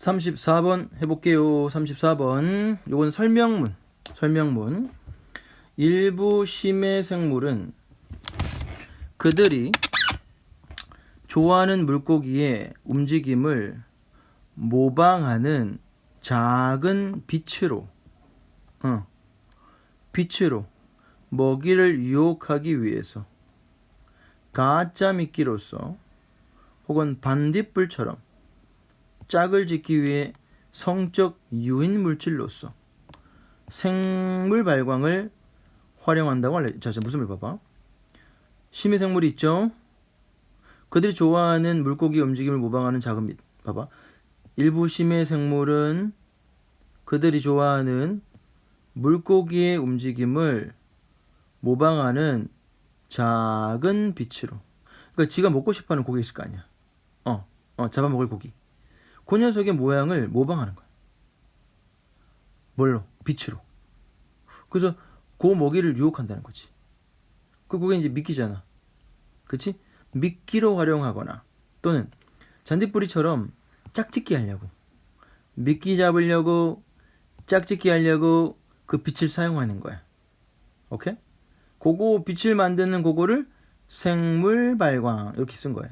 34번 해볼게요. 34번. 요건 설명문. 설명문. 일부 심해 생물은 그들이 좋아하는 물고기의 움직임을 모방하는 작은 빛으로, 어, 빛으로 먹이를 유혹하기 위해서 가짜 미끼로서 혹은 반딧불처럼 짝을 짓기 위해 성적 유인 물질로서 생물 발광을 활용한다고 알려. 자, 자 무슨 말 봐봐. 심해 생물이 있죠. 그들이 좋아하는 물고기 움직임을 모방하는 작은 빛. 봐봐. 일부 심해 생물은 그들이 좋아하는 물고기의 움직임을 모방하는 작은 빛으로. 그러니까 지가 먹고 싶어하는 고기 있을 거 아니야. 어, 어, 잡아먹을 고기. 그 녀석의 모양을 모방하는 거야. 뭘로? 빛으로. 그래서 그 먹이를 유혹한다는 거지. 그 그게 이제 미끼잖아. 그치? 미끼로 활용하거나 또는 잔디뿌리처럼 짝짓기 하려고 미끼 잡으려고 짝짓기 하려고 그 빛을 사용하는 거야. 오케이? 그거 빛을 만드는 그거를 생물 발광 이렇게 쓴 거야.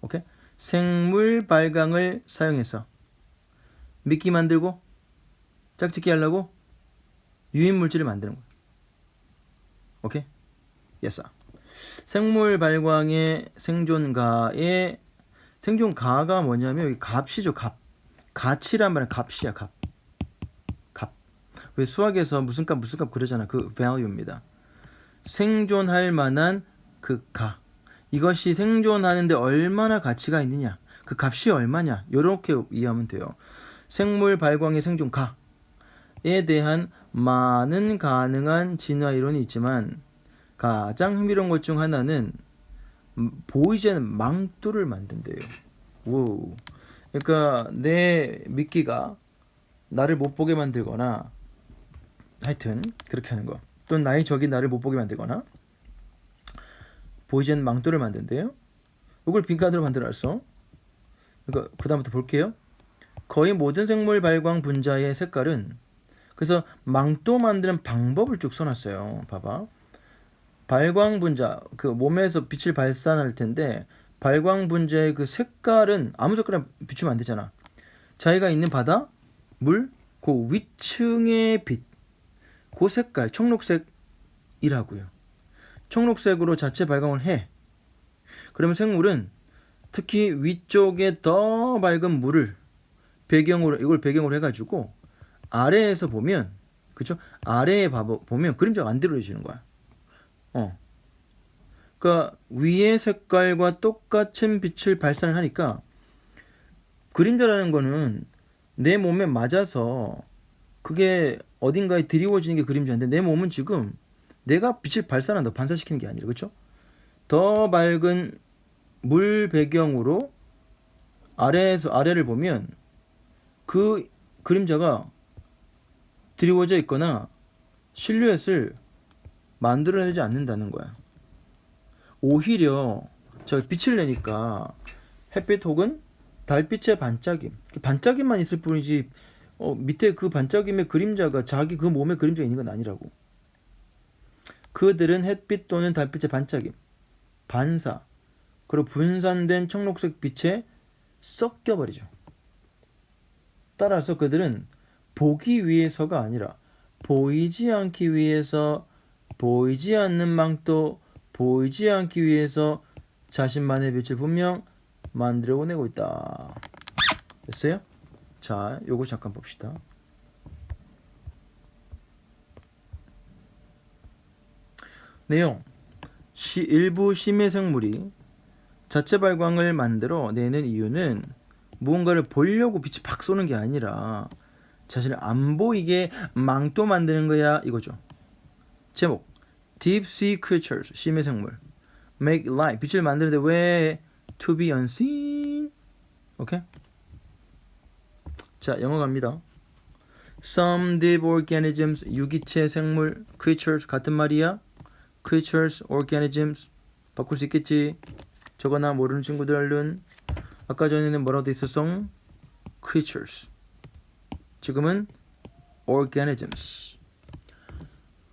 오케이? 생물 발광을 사용해서 미끼 만들고 짝짓기 하려고 유인 물질을 만드는 거야. 오케이? 예스. 생물 발광의 생존가의 생존가가 뭐냐면 여기 값이죠, 값. 가치란 말은 값이야, 값. 값. 왜 수학에서 무슨 값 무슨 값 그러잖아. 그 value입니다. 생존할 만한 그 가. 이것이 생존하는데 얼마나 가치가 있느냐. 그 값이 얼마냐. 요렇게 이해하면 돼요. 생물 발광의 생존가에 대한 많은 가능한 진화 이론이 있지만 가장 흥미로운 것 중 하나는 음, 보이지 않는 망토를 만든대요. 오. 그러니까 내 미끼가 나를 못 보게 만들거나 하여튼 그렇게 하는 거. 또는 나의 적이 나를 못 보게 만들거나 보이지 않는 망토를 만든대요. 이걸 빈칸으로 만들어놨어. 그러니까 그 다음부터 볼게요. 거의 모든 생물 발광 분자의 색깔은 그래서 망토 만드는 방법을 쭉 써놨어요. 봐봐. 발광 분자 그 몸에서 빛을 발산할 텐데 발광 분자의 그 색깔은 아무 색깔이나 비추면 안 되잖아. 자기가 있는 바다, 물, 그 위층의 빛, 그 색깔 청록색이라고요. 청록색으로 자체 발광을 해. 그러면 생물은 특히 위쪽에 더 밝은 물을 배경으로 이걸 배경으로 해가지고 아래에서 보면 그쵸? 아래에 봐 보면 그림자가 안 들어지는 거야. 어. 그러니까 위의 색깔과 똑같은 빛을 발산을 하니까 그림자라는 거는 내 몸에 맞아서 그게 어딘가에 드리워지는 게 그림자인데 내 몸은 지금 내가 빛을 발산한다 반사시키는 게 아니라 그렇죠? 더 밝은 물 배경으로 아래에서 아래를 보면 그 그림자가 드리워져 있거나 실루엣을 만들어내지 않는다는 거야. 오히려 저 빛을 내니까 햇빛 혹은 달빛의 반짝임, 반짝임만 있을 뿐이지 어, 밑에 그 반짝임의 그림자가 자기 그 몸에 그림자가 있는 건 아니라고. 그들은 햇빛 또는 달빛의 반짝임, 반사, 그리고 분산된 청록색 빛에 섞여버리죠. 따라서 그들은 보기 위해서가 아니라 보이지 않기 위해서 보이지 않는 망토 보이지 않기 위해서 자신만의 빛을 분명 만들어내고 있다. 됐어요? 자, 요거 잠깐 봅시다. 내용. 시, 일부 심해 생물이 자체 발광을 만들어 내는 이유는 무언가를 보려고 빛이 팍 쏘는 게 아니라 자신을 안 보이게 망토 만드는 거야 이거죠. 제목. Deep Sea Creatures 심해 생물. Make light 빛을 만드는데 왜 to be unseen? 오케이? 자 영어 갑니다. Some deep organisms 유기체 생물 creatures 같은 말이야 creatures organisms 바꿀 수 있겠지 저거나 모르는 친구들 얼른 아까 전에는 뭐라고 돼 있었어 creatures. 지금은 organisms.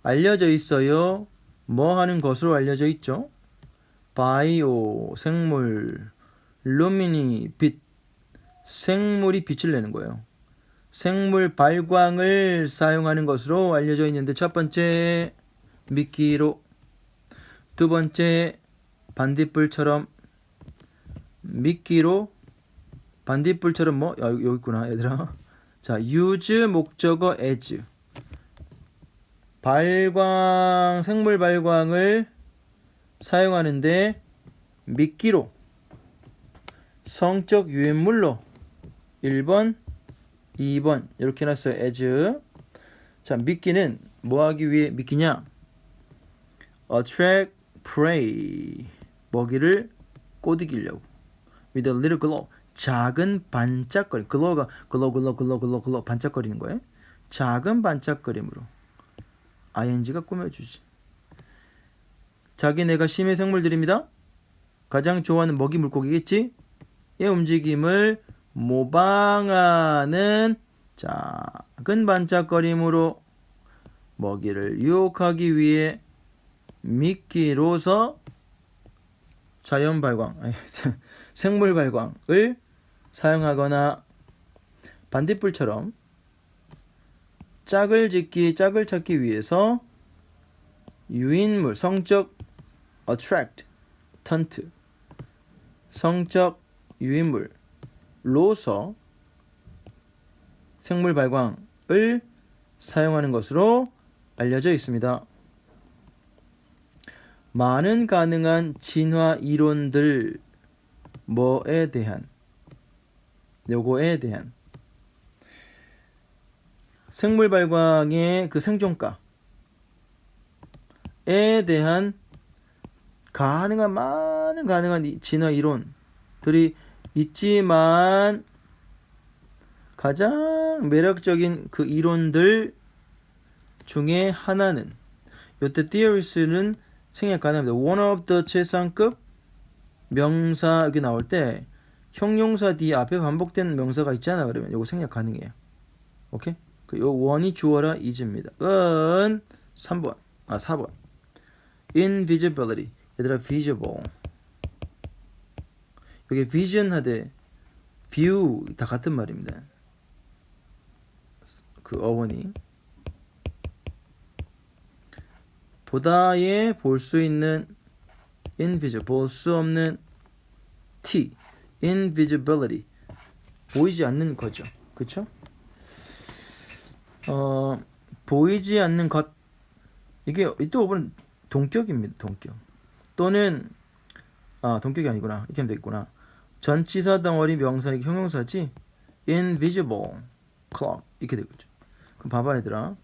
알려져 있어요. 뭐 하는 것으로 알려져 있죠? 바이오, 생물, 루미니, 빛. 생물이 빛을 내는 거예요. 생물 발광을 사용하는 것으로 알려져 있는데 첫 번째 미끼로 두 번째 반딧불처럼 미끼로 반딧불처럼 뭐? 야, 여기 있구나 얘들아. 자 use 목적어 as. 발광 생물 발광을 사용하는데 미끼로. 성적 유인물로. 1번 2번. 이렇게 해놨어요 as. 자 미끼는 뭐 하기 위해 미끼냐? attract prey 먹이를 꼬드기려고. With a little glow 작은 반짝거림. Glow가 glow glow glow glow glow 반짝거리는 거예요? 작은 반짝거림으로. ing가 꾸며주지. 자기네가 심해 생물들입니다. 가장 좋아하는 먹이 물고기겠지? 이 움직임을 모방하는 작은 반짝거림으로 먹이를 유혹하기 위해 미끼로서 자연 발광, 생물 발광을 사용하거나 반딧불처럼 짝을 짓기, 짝을 찾기 위해서 유인물, 성적 attract, taunt, 성적 유인물로서 생물 발광을 사용하는 것으로 알려져 있습니다. 많은 가능한 진화 이론들 뭐에 대한 요거에 대한. 생물 발광의 그 생존가에 대한 가능한 많은 가능한 이- 진화 이론들이 있지만 가장 매력적인 그 이론들 중에 하나는 요때 theories는 생략 가능합니다. one of the 최상급 명사 여기 나올 때 형용사 뒤에 앞에 반복되는 명사가 있잖아 그러면 요거 생략 가능해요. 오케이? 그요 원이 주어라 is입니다. 은 3번. 아 4번. invisibility. 얘들아 visible. 여기 vision 하되 view 다 같은 말입니다. 그 어원이 보다에 볼 수 있는 invisible 볼 수 없는 t invisibility 보이지 않는 거죠. 그쵸? 어 보이지 않는 것 이게 또 오분 동격입니다. 동격 또는 아 동격이 아니구나 이렇게 하면 되겠구나. 전치사 덩어리 명사는 형용사지 invisible clock 이렇게 되겠죠. 그럼 봐봐 얘들아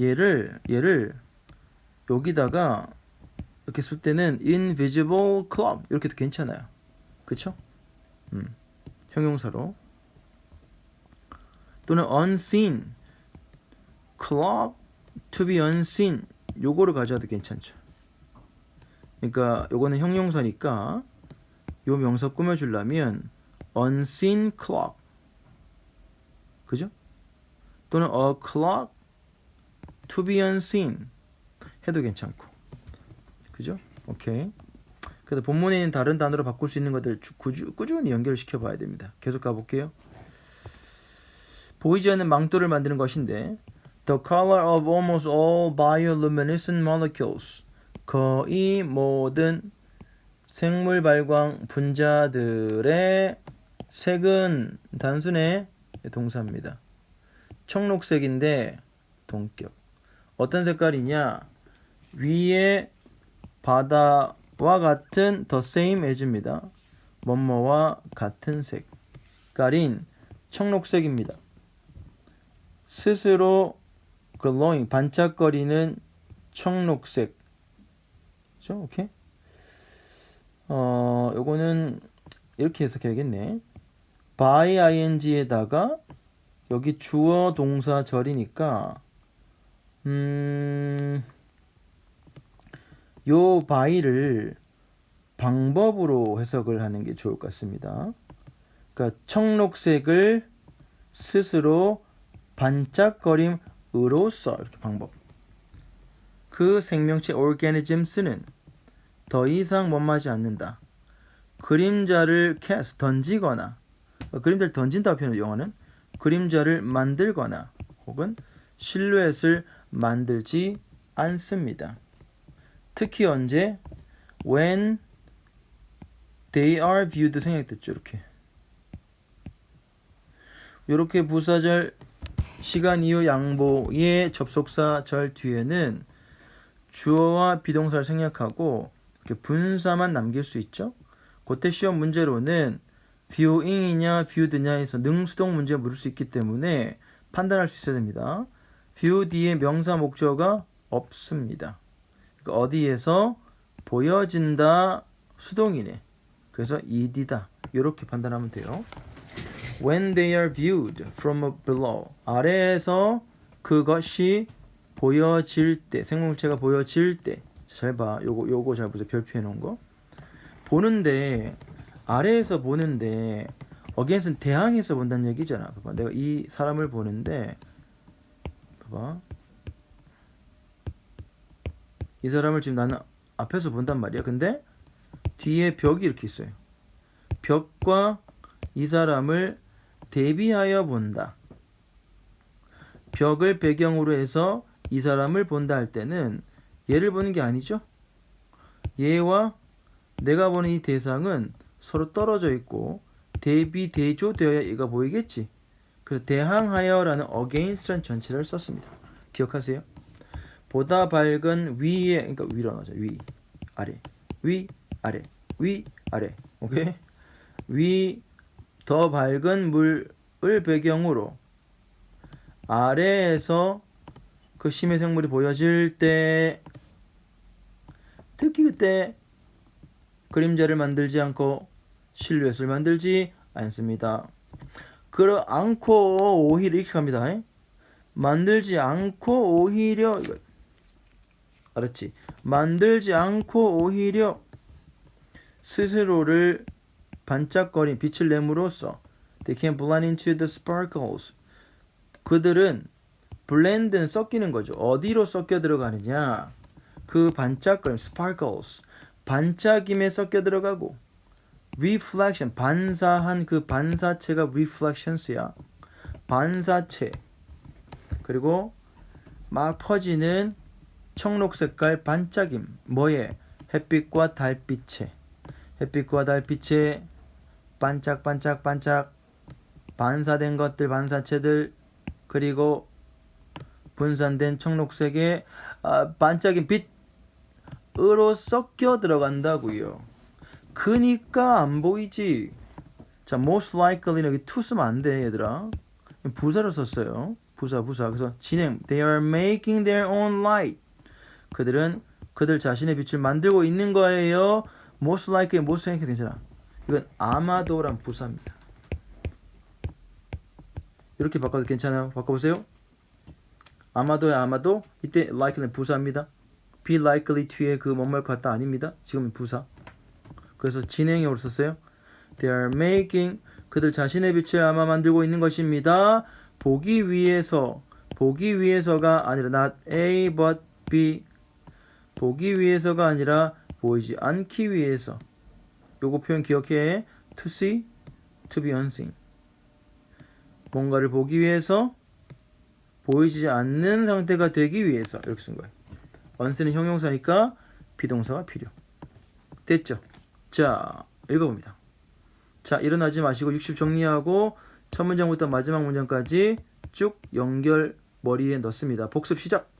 얘를 얘를 여기다가 이렇게 쓸 때는 invisible clock 이렇게 도 괜찮아요. 그쵸? 음, 형용사로 또는 unseen clock to be unseen 요거를 가져와도 괜찮죠. 그러니까 요거는 형용사니까 요 명사 꾸며주려면 unseen clock 그죠? 또는 a clock to be unseen 해도 괜찮고 그죠? 오케이 그래서 본문에 있는 다른 단어로 바꿀 수 있는 것들 주- 꾸주, 꾸준히 연결시켜 봐야 됩니다 계속 가볼게요 보이지 않는 망토를 만드는 것인데 The color of almost all bioluminescent molecules 거의 모든 생물 발광 분자들의 색은 단순의 동사입니다. 청록색인데 동격. 어떤 색깔이냐? 위에 바다와 같은 the same as입니다. 뭐뭐와 같은 색깔인 청록색입니다. 스스로 glowing 반짝거리는 청록색. 그죠? 오케이? 어, 요거는 이렇게 해석해야겠네. by ing에다가 여기 주어 동사 절이니까 음, 요 by를 방법으로 해석을 하는 게 좋을 것 같습니다. 그러니까 청록색을 스스로 반짝거림으로써 이렇게 방법. 그 생명체 organisms는 더 이상 못마지 않는다. 그림자를 cast 던지거나 어, 그림자를 던진다고 표현해 영어는 그림자를 만들거나 혹은 실루엣을 만들지 않습니다. 특히 언제 when they are viewed 생략됐죠 이렇게 이렇게 부사절 시간 이후 양보의 접속사 절 뒤에는 주어와 비동사를 생략하고 이렇게 분사만 남길 수 있죠. 그때 시험 문제로는 viewing이냐 viewed냐에서 능수동 문제 물을 수 있기 때문에 판단할 수 있어야 됩니다. view 뒤에 명사 목적어가 없습니다. 어디에서 보여진다 수동이네. 그래서 ed다. 이렇게 판단하면 돼요. When they are viewed from below 아래에서 그것이 보여질 때 생물체가 보여질 때 잘 봐. 요거 요거 잘 보세요. 별표해 놓은 거. 보는데 아래에서 보는데 어게인스는 대항에서 본다는 얘기잖아. 봐봐. 내가 이 사람을 보는데 봐봐. 이 사람을 지금 나는 앞에서 본단 말이야. 근데 뒤에 벽이 이렇게 있어요. 벽과 이 사람을 대비하여 본다. 벽을 배경으로 해서 이 사람을 본다 할 때는 얘를 보는 게 아니죠. 얘와 내가 보는 이 대상은 서로 떨어져 있고 대비 대조되어야 얘가 보이겠지. 그래서 대항하여라는 against란 전치를 썼습니다. 기억하세요? 보다 밝은 위에 그러니까 위로 나오죠. 위 아래 위 아래 위 아래 오케이 위 더 밝은 물을 배경으로 아래에서 그 심해 생물이 보여질 때 특히 그때 그림자를 만들지 않고 실루엣을 만들지 않습니다. 그러 않고 오히려 이렇게 합니다. 만들지 않고 오히려 알았지? 만들지 않고 오히려 스스로를 반짝거린 빛을 내므로써 they can blend into the sparkles. 그들은 블렌드는 섞이는 거죠. 어디로 섞여 들어가느냐? 그 반짝거림 sparkles 반짝임에 섞여 들어가고 reflection 반사한 그 반사체가 reflections야. 반사체 그리고 막 퍼지는 청록 색깔 반짝임 뭐에 햇빛과 달빛에 햇빛과 달빛에 반짝반짝반짝 반짝 반사된 것들 반사체들 그리고 분산된 청록색의 아, 반짝인 빛으로 섞여 들어간다고요. 그니까 안 보이지. 자, most likely 여기 to 쓰면 안 돼, 얘들아. 부사로 썼어요. 부사, 부사. 그래서 진행. They are making their own light. 그들은 그들 자신의 빛을 만들고 있는 거예요. most likely, most 생각해도 괜찮아. 이건 아마도란 부사입니다. 이렇게 바꿔도 괜찮아요. 바꿔보세요. 아마도야 아마도 이때 likely는 부사입니다. be likely to의 그 뭐뭐 같다 아닙니다. 지금은 부사. 그래서 진행형으로 썼어요. They are making 그들 자신의 빛을 아마 만들고 있는 것입니다. 보기 위해서 보기 위해서가 아니라 not A but B 보기 위해서가 아니라 보이지 않기 위해서 요거 표현 기억해 to see to be unseen 뭔가를 보기 위해서 보이지 않는 상태가 되기 위해서 이렇게 쓴 거예요. onsee는 형용사니까 비동사가 필요. 됐죠? 자, 읽어봅니다. 자, 일어나지 마시고 60 정리하고 첫 문장부터 마지막 문장까지 쭉 연결 머리에 넣습니다. 복습 시작!